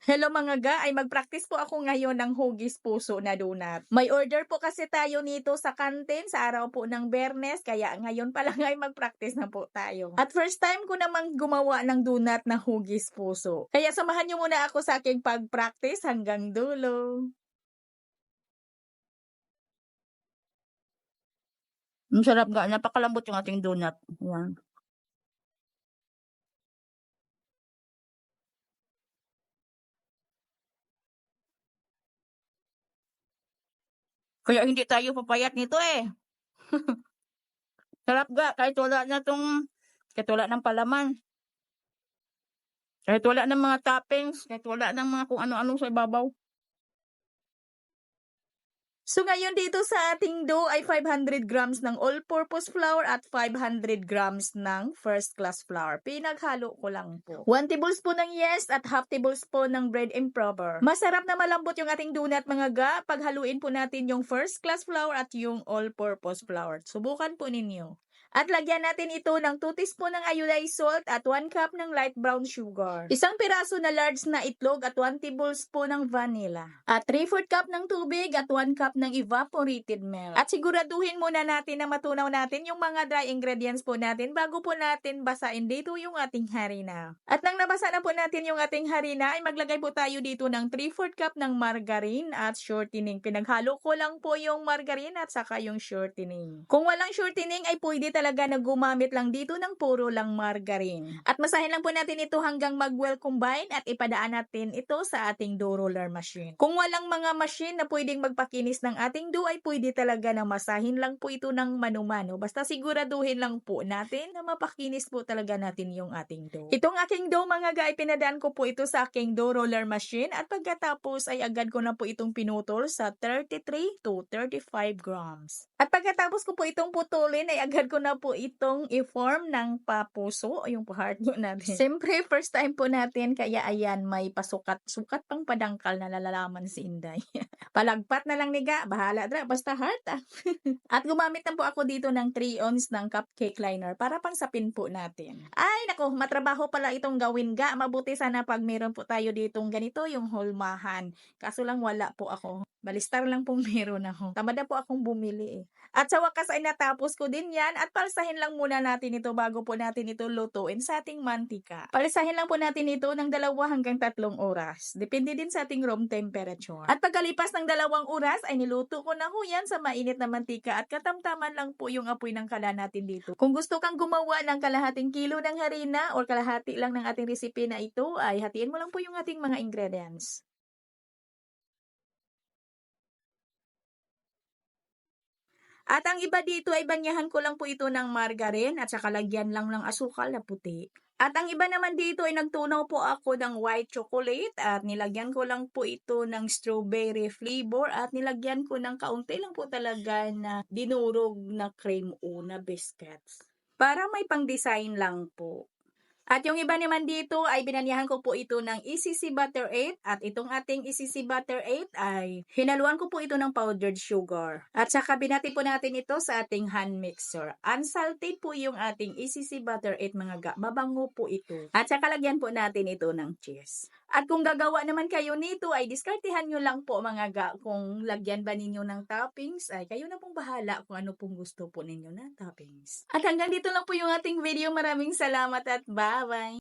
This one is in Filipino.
Hello mga ga, ay mag-practice po ako ngayon ng hugis puso na donut. May order po kasi tayo nito sa kantin sa araw po ng Bernes, kaya ngayon pa lang ay mag-practice na po tayo. At first time ko namang gumawa ng donut na hugis puso. Kaya samahan niyo muna ako sa aking pag-practice hanggang dulo. Ang sarap nga, napakalambot yung ating donut. Yan. Kaya hindi tayo papayat nito eh. Sarap ga, kahit wala na tong, kahit wala ng palaman. Kahit wala ng mga toppings, kahit wala ng mga kung ano-ano sa ibabaw. So ngayon dito sa ating dough ay 500 grams ng all-purpose flour at 500 grams ng first class flour. Pinaghalo ko lang po. 1 tablespoon ng yeast at half tablespoon ng bread improper. Masarap na malambot yung ating donut mga ga. Paghaluin po natin yung first class flour at yung all-purpose flour. Subukan po ninyo. At lagyan natin ito ng 2 teaspoon ng iodized salt at 1 cup ng light brown sugar. Isang piraso na large na itlog at 1 tablespoon ng vanilla. At 3-4 cup ng tubig at 1 cup ng evaporated milk. At siguraduhin muna natin na matunaw natin yung mga dry ingredients po natin bago po natin basain dito yung ating harina. At nang nabasa na po natin yung ating harina ay maglagay po tayo dito ng 3-4 cup ng margarine at shortening. Pinaghalo ko lang po yung margarine at saka yung shortening. Kung walang shortening ay pwede talaga na gumamit lang dito ng puro lang margarine. At masahin lang po natin ito hanggang mag-well combine at ipadaan natin ito sa ating dough roller machine. Kung walang mga machine na pwedeng magpakinis ng ating dough ay pwede talaga na masahin lang po ito ng mano-mano. Basta siguraduhin lang po natin na mapakinis po talaga natin yung ating dough. Itong aking dough mga guy, pinadaan ko po ito sa aking dough roller machine at pagkatapos ay agad ko na po itong pinutol sa 33 to 35 grams. At pagkatapos ko po itong putulin ay agad ko na po itong i-form ng papuso, yung heart po natin. Siyempre, first time po natin, kaya ayan, may pasukat-sukat pang padangkal na lalalaman si Inday. Palagpat na lang niga, bahala dra, basta heart ah. At gumamit na po ako dito ng 3 ounce ng cupcake liner para pangsapin po natin. Ay, nako, matrabaho pala itong gawin ga. Mabuti sana pag meron po tayo ditong ganito, yung holmahan. Kaso lang wala po ako. Balistar lang pong meron ako. Tamad na po akong bumili eh. At sa wakas ay natapos ko din yan at palsahin lang muna natin ito bago po natin ito lutuin sa ating mantika. Palsahin lang po natin ito ng dalawa hanggang tatlong oras. Depende din sa ating room temperature. At pagkalipas ng dalawang oras ay niluto ko na ho yan sa mainit na mantika at katamtaman lang po yung apoy ng kala natin dito. Kung gusto kang gumawa ng kalahating kilo ng harina or kalahati lang ng ating recipe na ito ay hatiin mo lang po yung ating mga ingredients. At ang iba dito ay banyahan ko lang po ito ng margarine at saka lagyan lang ng asukal na puti. At ang iba naman dito ay nagtunaw po ako ng white chocolate at nilagyan ko lang po ito ng strawberry flavor at nilagyan ko ng kaunti lang po talaga na dinurog na cream o na biscuits. Para may pang-design lang po. At yung iba naman dito ay binanihan ko po ito ng ECC Butter 8 at itong ating ECC Butter 8 ay hinaluan ko po ito ng powdered sugar. At saka binati po natin ito sa ating hand mixer. Unsalted po yung ating ECC Butter 8 mga ga. Mabango po ito. At saka lagyan po natin ito ng cheese. At kung gagawa naman kayo nito ay diskartihan nyo lang po mga ga kung lagyan ba ninyo ng toppings ay kayo na pong bahala kung ano pong gusto po ninyo na toppings. At hanggang dito lang po yung ating video. Maraming salamat at bye! Tá bem.